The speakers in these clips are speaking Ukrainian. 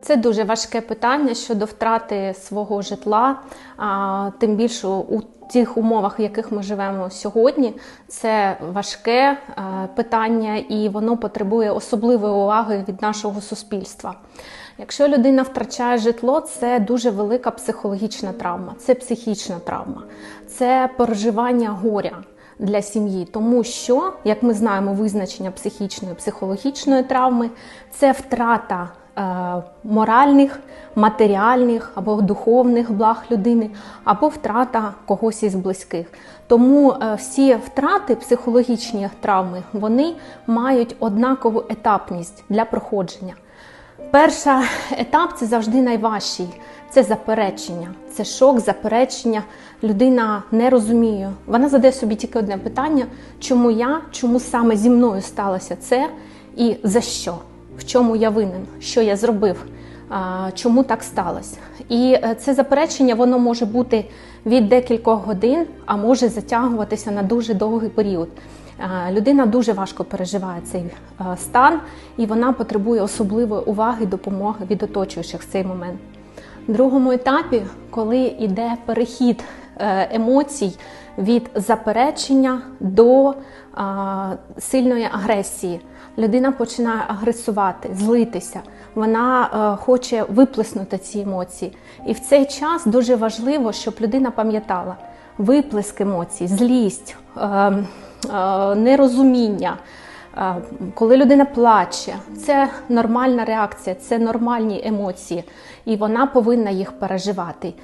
Це дуже важке питання щодо втрати свого житла, а, тим більше у тих умовах, в яких ми живемо сьогодні. Це важке е, питання, і воно потребує особливої уваги від нашого суспільства. Якщо людина втрачає житло, це дуже велика психологічна травма, це психічна травма, це переживання горя для сім'ї, тому що, як ми знаємо, визначення психічної психологічної травми це втрата моральних, матеріальних або духовних благ людини, або втрата когось із близьких. Тому е, всі втрати, психологічні травми, вони мають однакову етапність для проходження. Перший етап це завжди найважчий. Це заперечення, це шок, заперечення. Людина не розуміє. Вона задає собі тільки одне питання: чому я, чому саме зі мною сталося це, і за що? В чому я винен? Що я зробив? Чому так сталося? І е, це заперечення воно може бути від декількох годин, а може затягуватися на дуже довгий період. Людина дуже важко переживає цей е, стан, і вона потребує особливої уваги, допомоги від оточуючих в цей момент. В другому етапі, коли йде перехід емоцій від заперечення до сильної агресії, людина починає агресувати, злитися. Вона е, хоче виплеснути ці емоції. І в цей час дуже важливо, щоб людина пам'ятала виплеск емоцій, злість, е, е, нерозуміння. Коли людина плаче, це нормальна реакція, це нормальні емоції, і вона повинна їх переживати.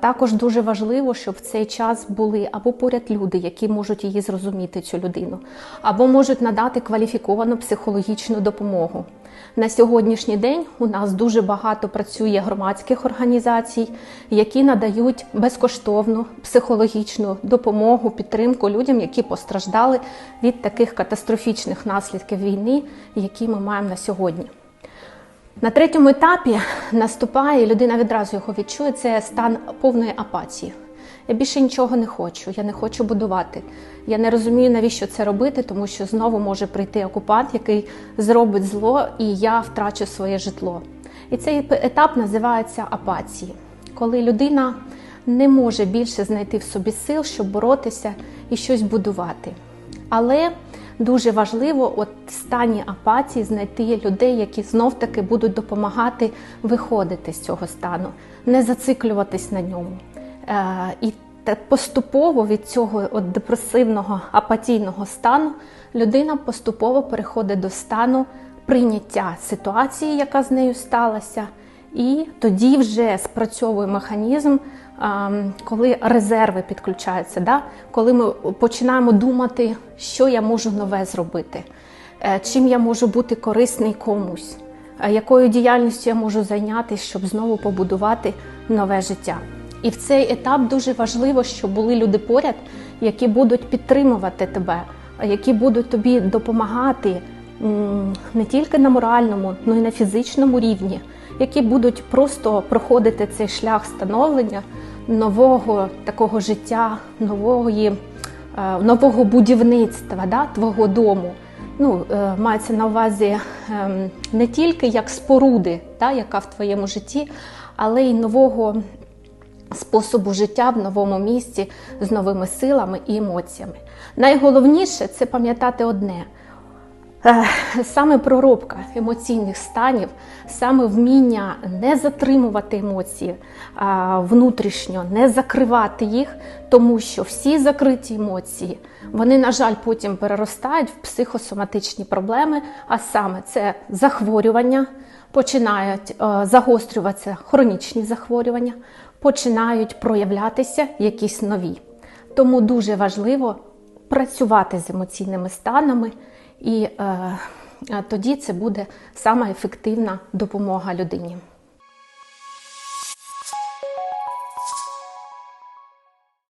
Також дуже важливо, щоб в цей час були або поряд люди, які можуть її зрозуміти, цю людину, або можуть надати кваліфіковану психологічну допомогу. На сьогоднішній день у нас дуже багато працює громадських організацій, які надають безкоштовну психологічну допомогу, підтримку людям, які постраждали від таких катастрофічних наслідків війни, які ми маємо на сьогодні. На третьому етапі наступає, і людина відразу його відчує, це стан повної апатії. Я більше нічого не хочу, я не хочу будувати. Я не розумію, навіщо це робити, тому що знову може прийти окупант, який зробить зло, і я втрачу своє житло. І цей етап називається апатії, коли людина не може більше знайти в собі сил, щоб боротися і щось будувати. Але дуже важливо от в стані апатії знайти людей, які знов таки будуть допомагати виходити з цього стану, не зациклюватись на ньому. Е, І поступово від цього от депресивного апатійного стану людина поступово переходить до стану прийняття ситуації, яка з нею сталася, і тоді вже спрацьовує механізм, ем, коли резерви підключаються, да? коли ми починаємо думати, що я можу нове зробити, е, чим я можу бути корисний комусь, е, якою діяльністю я можу зайнятися, щоб знову побудувати нове життя. І в цей етап дуже важливо, щоб були люди поряд, які будуть підтримувати тебе, які будуть тобі допомагати не тільки на моральному, але й на фізичному рівні, які будуть просто проходити цей шлях становлення нового такого життя, нової, е, нового будівництва да, твого дому. Ну, е, мається на увазі ем, не тільки як споруди, да, яка в твоєму житті, але й нового способу життя в новому місці з новими силами і емоціями. Найголовніше це пам'ятати одне. Е, Саме проробка емоційних станів, саме вміння не затримувати емоції внутрішньо, не закривати їх, тому що всі закриті емоції, вони, на жаль, потім переростають в психосоматичні проблеми, а саме це захворювання, починають е, загострюватися хронічні захворювання, починають проявлятися якісь нові. Тому дуже важливо працювати з емоційними станами, і е, тоді це буде сама ефективна допомога людині.